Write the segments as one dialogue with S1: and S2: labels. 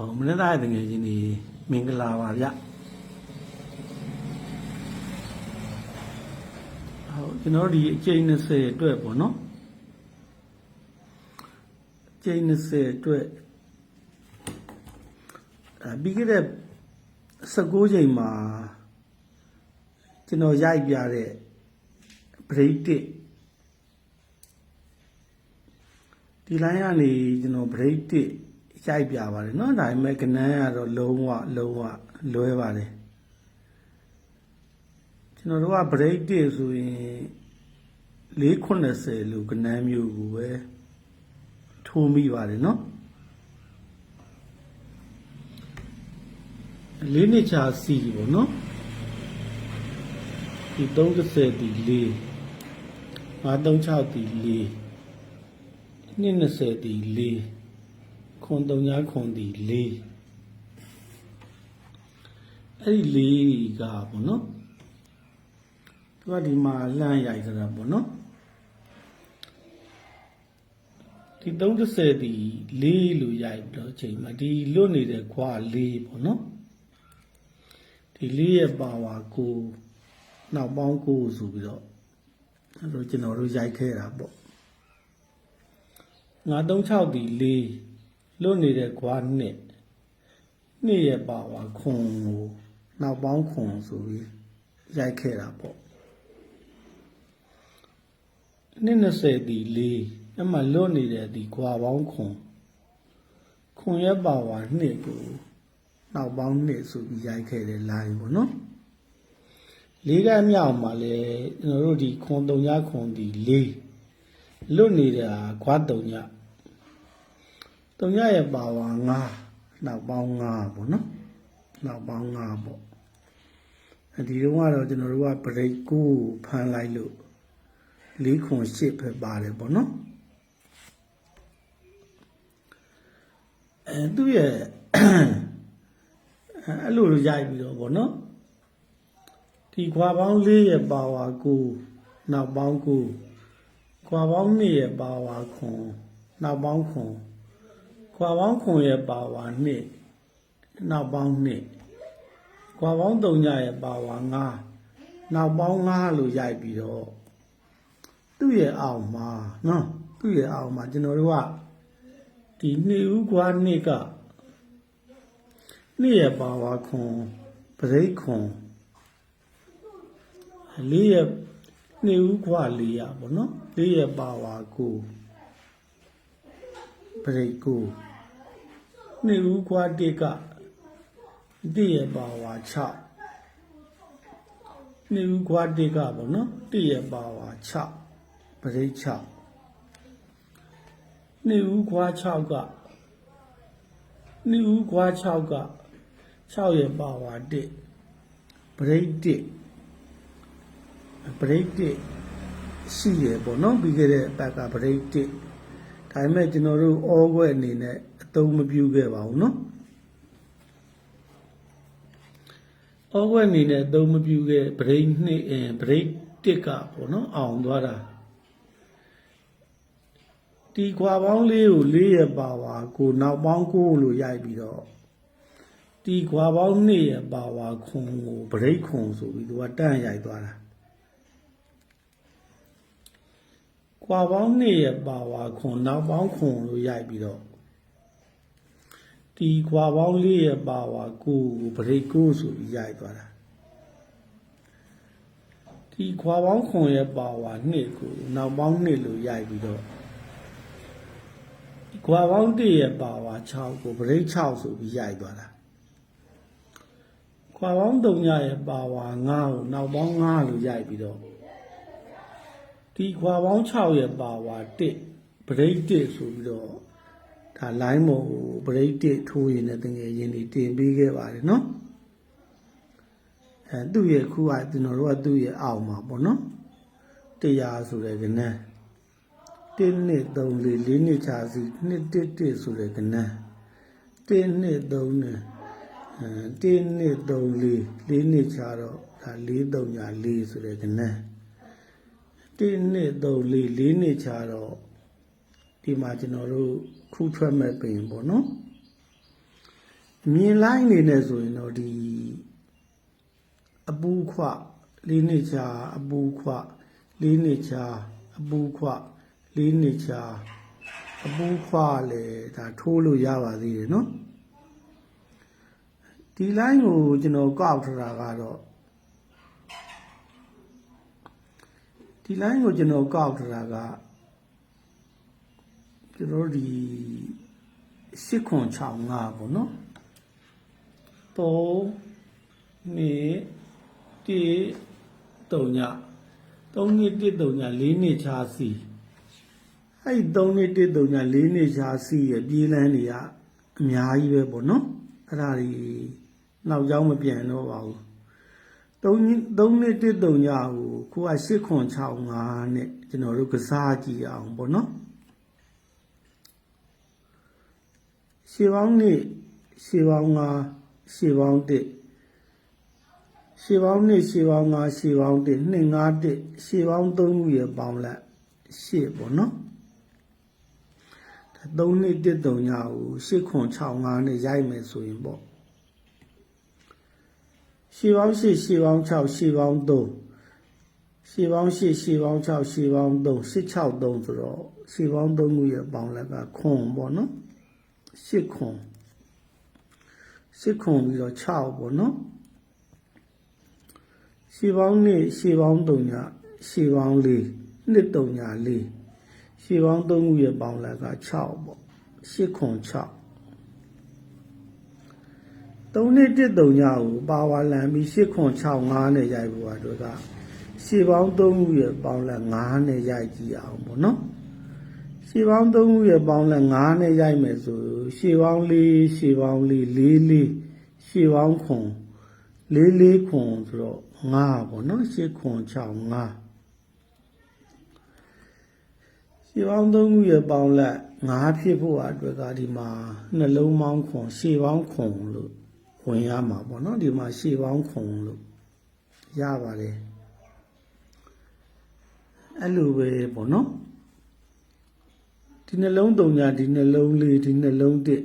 S1: ဟောမနေ့သားရဲ့တငယ်ချင်းဒီမင်္ဂလာပါဗျဟောကျွန်တော်တို့ဒီအကျိန်20အတွက်ပေါ့နော်အကျိန်20အတွက်အပြီးခဲ့တဲ့19ချိန်မှာကျွန်တော်ရိုက်ပြတဲ့ break 1ဒီ line ကနေကျွန်တော် break 1 ရိုက်ပြပါတယ်เนาะဒါပေမဲ့ကနန်းကတော့လုံးဝလုံးဝလွဲပါတယ်ကျွန်တော်တို့က break 1ဆိုရင်490လို့ကနန်းမျိုးကိုပဲထိုးမိပါတယ်เนาะလေးနှစ်ချာစီပေါ့เนาะဒီ30ဒီ4 536ဒီ4နှစ်20ဒီ4 ခွန်3ခွန်ဒီ4အဲ့ဒီ4ကပေါ့နော်သူကဒီမှာလှမ်းရိုက်ကြတာပေါ့နော်ဒီ30ဒီ4လို့ရိုက်ပြီးတော့အချိန်မှာဒီလွတ်နေတဲ့ခွာ4ပေါ့နော်ဒီ4ရဲ့ပါဝါကိုနောက်ပေါင်းကိုဆိုပြီးတော့အဲ့တော့ကျွန်တော်တို့ရိုက်ခဲ့တာပေါ့936ဒီ4 လွတ်နေတဲ့ခွာနှစ်နှစ်ရဲ့ပါဝါခွန်ကိုနောက်ပေါင်းခွန်ဆိုပြီးရိုက်ခဲ့တာပေါ့နှစ်20ဒီ4အဲ့မှာလွတ်နေတဲ့ဒီခွာပေါင်းခွန်ခွန်ရဲ့ပါဝါနှစ်ကိုနောက်ပေါင်းနှစ်ဆိုပြီးရိုက်ခဲ့တဲ့ line ပေါ့နော်လေးကမြောက်မှာလဲကျွန်တော်တို့ဒီခွန်တုံညခွန်ဒီလေးလွတ်နေတာခွာတုံည တုံညရဲ့ပါဝါ9နောက်ပေါင်း9ပေါ့နော်နောက်ပေါင်း9ပေါ့အဲဒီတော့ကတော့ကျွန်တော်တို့က break ကိုဖမ်းလိုက်လို့လေးခွန်8ပဲပါတယ်ပေါ့နော်အဲသူ့ရဲ့အဲ့လိုရိုက်ပြီးတော့ပေါ့နော်ဒီခွာပေါင်း၄ရဲ့ပါဝါကိုနောက်ပေါင်းကိုခွာပေါင်း2ရဲ့ပါဝါခွန်နောက်ပေါင်းခွန် ခွာပေါင်းခွန်ရဲ့ပါဝါ2နောက်ပေါင်း2ခွာပေါင်း3ညရဲ့ပါဝါ5နောက်ပေါင်း5လို့ရိုက်ပြီးတော့သူ့ရဲ့အောက်မှာနော်သူ့ရဲ့အောက်မှာကျွန်တော်တို့ကဒီနှစ်ဦးခွာနှစ်ကနှစ်ရဲ့ပါဝါခွန်ပရိတ်ခွန်လေးရနှစ်ဦးခွလေးရပေါ့နော်လေးရပါဝါကိုပရိတ်ကို နှစ်ဦးခွတစ်ကတိရပါဝါ6နှစ်ဦးခွတစ်ကပေါ့နော်တိရပါဝါ6ပရိတ်6နှစ်ဦးခွ6ကနှစ်ဦးခွ6က6ရပါဝါ1ပရိတ်1 break တစ်ရှိရပေါ့နော်ပြီးခဲ့တဲ့ဘက်က break တစ်ဒါပေမဲ့ကျွန်တော်တို့ all ခွဲအနေနဲ့အ သုံးမပြုခဲ့ပါဘူးနော် all ခွဲအနေနဲ့အသုံးမပြုခဲ့ break နှစ်အဲ break တစ်ကပေါ့နော်အောင်သွားတာဒီခွာပေါင်းလေးကိုလေးရပါဝါကိုနောက်ပေါင်းကိုလို့ရိုက်ပြီးတော့ဒီခွာပေါင်းနှစ်ရပါဝါခွန်ကို break ခွန်ဆိုပြီးသူကတန့်ရိုက်သွားတာကွာပေါင်းနှစ်ရဲ့ပါဝါခွန်နောက်ပေါင်းခွန်လို့ရိုက်ပြီးတော့ ဒီကွာပေါင်းလေးရဲ့ပါဝါကိုကိုဗရိတ်ကိုဆိုပြီးရိုက်သွားတာဒီခွာပေါင်းခွန်ရဲ့ပါဝါနှစ်ကိုနောက်ပေါင်းနှစ်လို့ရိုက်ပြီးတော့ဒီခွာပေါင်းတစ်ရဲ့ပါဝါ6ကိုဗရိတ်6ဆိုပြီးရိုက်သွားတာခွာပေါင်း3ညရဲ့ပါဝါ9ကိုနောက်ပေါင်း9လို့ရိုက်ပြီးတော့ဒီခွာပေါင်း6ရဲ့ပါဝါ1 break 1ဆိုပြီးတော့ ဒါ line ပေါ်ကို break တစ်ထိုးရင်းနဲ့တကယ်ရင်းနေတင်ပေးခဲ့ပါတယ်နော်အဲသူ့ရဲ့ခုကကျွန်တော်တို့ကသူ့ရဲ့အောင်မှာပေါ့နော်တရားဆိုတဲ့ကဏ္ဍ1 2 3 4 4နှစ်ချာစီ2 1 1ဆိုတဲ့ကဏ္ဍ1 2 3နဲ့အဲ1 2 3 4 4နှစ်ချာတော့ဒါ4 3ညာ4ဆိုတဲ့ကဏ္ဍ1 2 3 4 4နှစ်ချာတော့ဒီမှာကျွန်တော်တို့ ခုထွက်မဲ့ပင်ပေါ့နော်မြင်လိုက်နေနေဆိုရင်တော့ဒီအပူခွလေးနှစ်ချာအပူခွလေးနှစ်ချာအပူခွလေးနှစ်ချာအပူခွလေဒါထိုးလို့ရပါသေးတယ်နော်ဒီ line ကိုကျွန်တော်ကောက်ထတာကတော့ဒီ line ကိုကျွန်တော်ကောက်ထတာက ကျွန်တော်တို့ဒီစစ်ခွန်65ပေါ့နော်3နှစ်တိတုံည3နှစ်တိတုံည4နှစ်ချာစီအဲ့ဒီ3နှစ်တိတုံည4နှစ်ချာစီရဲ့ပြေးလန်းတွေကအများကြီးပဲပေါ့နော်အဲ့ဒါတွေနောက်ကြောင်းမပြန်တော့ပါဘူး3နှစ်3နှစ်တိတုံညကိုကိုက8ခွန်65နဲ့ကျွန်တော်တို့ကစားကြည့်အောင်ပေါ့နော် ရှေးပေါင်းနှစ်ရှေးပေါင်း5ရှေးပေါင်း1ရှေးပေါင်းနှစ်ရှေးပေါင်း5ရှေးပေါင်း1 2 5 1ရှေးပေါင်း3ခုရပေါင်းလိုက်ရှေ့ပေါ့နော်ဒါ3နှစ်1 3ညကို8ခွန်6 5နဲ့ရိုက်မယ်ဆိုရင်ပေါ့ရှေးပေါင်း8ရှေးပေါင်း6ရှေးပေါင်း3ရှေးပေါင်း8ရှေးပေါင်း6ရှေးပေါင်း3 8 6 3ဆိုတော့ရှေးပေါင်း3ခုရပေါင်းလိုက်ကခွန်ပေါ့နော် 8ခွန်8ခွန်ပြီးတော့6ပေါ့နော်ရှေးပေါင်း2ရှေးပေါင်း3ညရှေးပေါင်း4နှစ်3ည4ရှေးပေါင်း3ခုရပေါင်းလိုက်က6ပေါ့8ခွန်6 3နှစ်1 3ညကိုပါဝါလန်ပြီး8ခွန်6 5နဲ့ရိုက်ဖို့အတွက်ကရှေးပေါင်း3ခုရပေါင်းလက်9နဲ့ရိုက်ကြည့်အောင်ပေါ့နော် ရှေးပေါင်း3ခုရပေါင်းလက်9နဲ့ရိုက်မယ်ဆိုရှေးပေါင်း4ရှေးပေါင်း4 4 4ရှေးပေါင်းခွန်4 4ခွန်ဆိုတော့9ပေါ့နော်8ခွန်6 5ရှေးပေါင်း3ခုရပေါင်းလက်9ဖြစ်ဖို့အတွက်ကဒီမှာနှလုံးပေါင်းခွန်ရှေးပေါင်းခွန်လို့ဝင်ရမှာပေါ့နော်ဒီမှာရှေးပေါင်းခွန်လို့ရပါတယ်အဲ့လိုပဲပေါ့နော် ဒီနှလုံးတုံညာဒီနှလုံးလေးဒီနှလုံးတစ်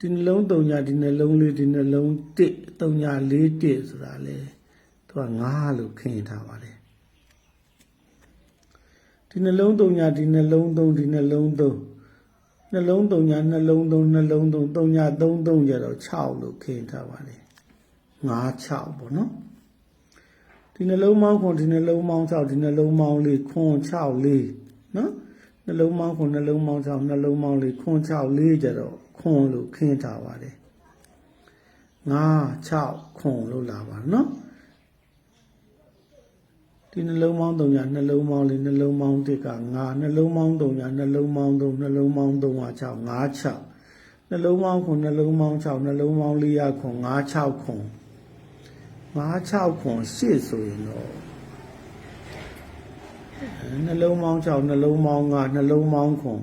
S1: ဒီနှလုံးတုံညာဒီနှလုံးလေးဒီနှလုံးတစ်တုံညာလေးတစ်ဆိုတာလေသူကငါးလို့ခင်းထားပါတယ်ဒီနှလုံးတုံညာဒီနှလုံးသုံးဒီနှလုံးသုံးနှလုံးတုံညာနှလုံးသုံးနှလုံးသုံးတုံညာသုံးသုံးကြတော့6လို့ခင်းထားပါတယ်5 6ပေါ့နော်ဒီနှလုံးမောင်းခွန်ဒီနှလုံးမောင်း6ဒီနှလုံးမောင်းလေးခွန်6လေးနော် နှလုံးမောင်းခွန်နှလုံးမောင်း6နှလုံးမောင်းလေးခွန်6လေးကြတော့ခွန်လို့ခင်းထားပါတယ်5 6ခွန်လို့လာပါနော်ဒီနှလုံးမောင်း3ညာနှလုံးမောင်းလေးနှလုံးမောင်း1က5နှလုံးမောင်း3ညာနှလုံးမောင်း3နှလုံးမောင်း3က6 5 6နှလုံးမောင်းခွန်နှလုံးမောင်း6နှလုံးမောင်း4ရခွန်5 6ခွန်5 6ခွန်8ဆိုရင်တော့ နှလုံးမောင်း6နှလုံးမောင်း5နှလုံးမောင်းခွန်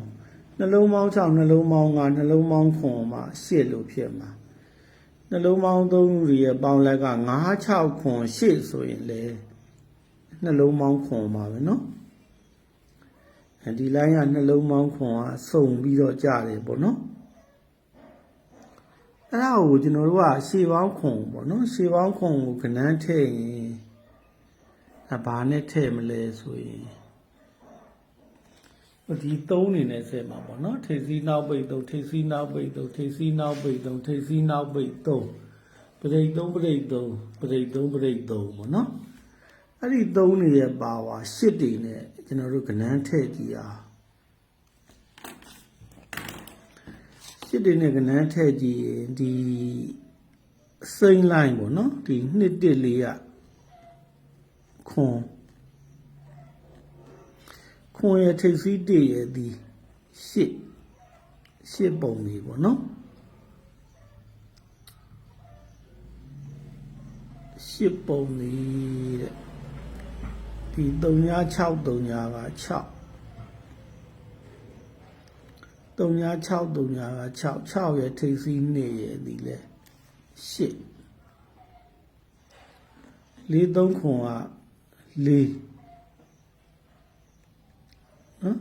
S1: နှလုံးမောင်း6နှလုံးမောင်း5နှလုံးမောင်းခွန်မှာ8လို့ဖြစ်မှာနှလုံးမောင်း3ခုရဲ့ပေါင်းလက်က5 6ခွန်8ဆိုရင်လေနှလုံးမောင်းခွန်ပါပဲเนาะအဲဒီ line ကနှလုံးမောင်းခွန်ကစုံပြီးတော့ကြတယ်ပေါ့နော်အဲ့ဒါကိုကျွန်တော်တို့ကရှေးပေါင်းခွန်ပေါ့နော်ရှေးပေါင်းခွန်ကိုခဏန်းထည့်ရင် ် အဘာနဲ့ထည့်မလဲဆိုရင်ဒီသုံးနေနဲ့ဆက်မှာပေါ့နော်ထိပ်စီးနောက်ပိတ်သုံးထိပ်စီးနောက်ပိတ်သုံးထိပ်စီးနောက်ပိတ်သုံးထိပ်စီးနောက်ပိတ်သုံးပရိတ်သုံးပရိတ်သုံးပရိတ်သုံးပရိတ်သုံးပေါ့နော်အဲ့ဒီသုံးနေရဲ့ပါဝါရှစ်တွေနဲ့ကျွန်တော်တို့ကဏန်းထည့်ကြည့်အောင်စစ်တွေနဲ့ကနန်းထည့်ကြည့်ရင်ဒီစိမ့်လိုင်းပေါ့နော်ဒီနှစ်တစ်လေးက ခွန်ခွန်ရဲ့ထိပ်စီးတည့်ရဲ့ဒီရှစ်ရှစ်ပုံလေးပေါ့နော်ရှစ်ပုံလေးတဲ့ဒီ396 3က6 3ညာ6 3ညာက6 6ရဲ့ထိပ်စီး2ရဲ့ဒီလဲ8 4 3ခွန်က လေးနော်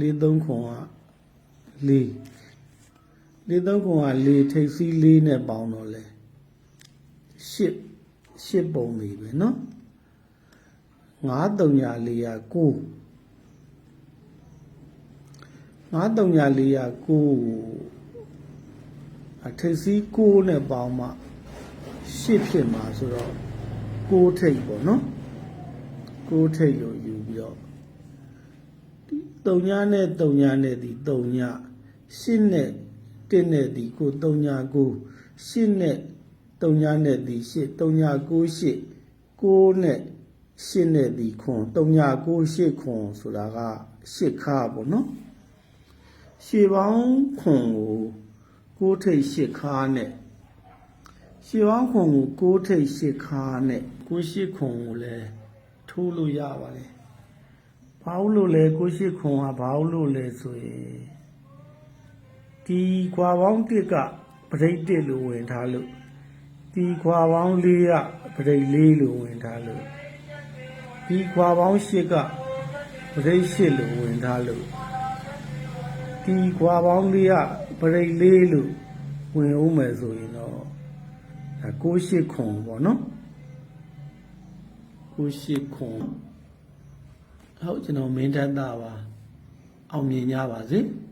S1: လေးသုံးခွန်ကလေးလေးသုံးခွန်ကလေးထိပ်စီးလေးနဲ့ပေါင်းတော့လေရှစ်ရှစ်ပုံလေးပဲနော်9 3 4 9 5349ကိုအထိပ်စီး6နဲ့ပေါင်းမှ8ဖြစ်မှာဆိုတော့6ထိပ်ပေါ့နော် ကိုထိပ်လို့ယူပြီးတော့တုံညာနဲ့တုံညာနဲ့ဒီတုံညာရှင်းနဲ့တင်းနဲ့ဒီကိုတုံညာကိုရှင်းနဲ့တုံညာနဲ့ဒီရှစ်တုံညာကိုရှစ်ကိုနဲ့ရှင်းနဲ့ဒီခွန်တုံညာကိုရှစ်ခွန်ဆိုတာကရှစ်ခါပေါ့နော်ရှေပေါင်းခွန်ကိုကိုထိတ်ရှစ်ခါနဲ့ရှေပေါင်းခွန်ကိုကိုထိတ်ရှစ်ခါနဲ့ကိုရှစ်ခွန်ကိုလည်း ထိုးလို့ရပါတယ်ဘာလို့လဲကိုရှိခွန်ကဘာလို့လဲဆိုရင်ဒီခွာပေါင်းတစ်ကပရိတ်တစ်လို့ဝင်ထားလို့ဒီခွာပေါင်းလေးကပရိတ်လေးလို့ဝင်ထားလို့ဒီခွာပေါင်းရှစ်ကပရိတ်ရှစ်လို့ဝင်ထားလို့ဒီခွာပေါင်းလေးကပရိတ်လေးလို့ဝင်အောင်မယ်ဆိုရင်တော့ဒါကိုရှိခွန်ပေါ့နော် ကိုရှိခွန်ဟုတ်ကျွန်တော်မင်းတတ်တာပါအောင်မြင်ကြပါစေ။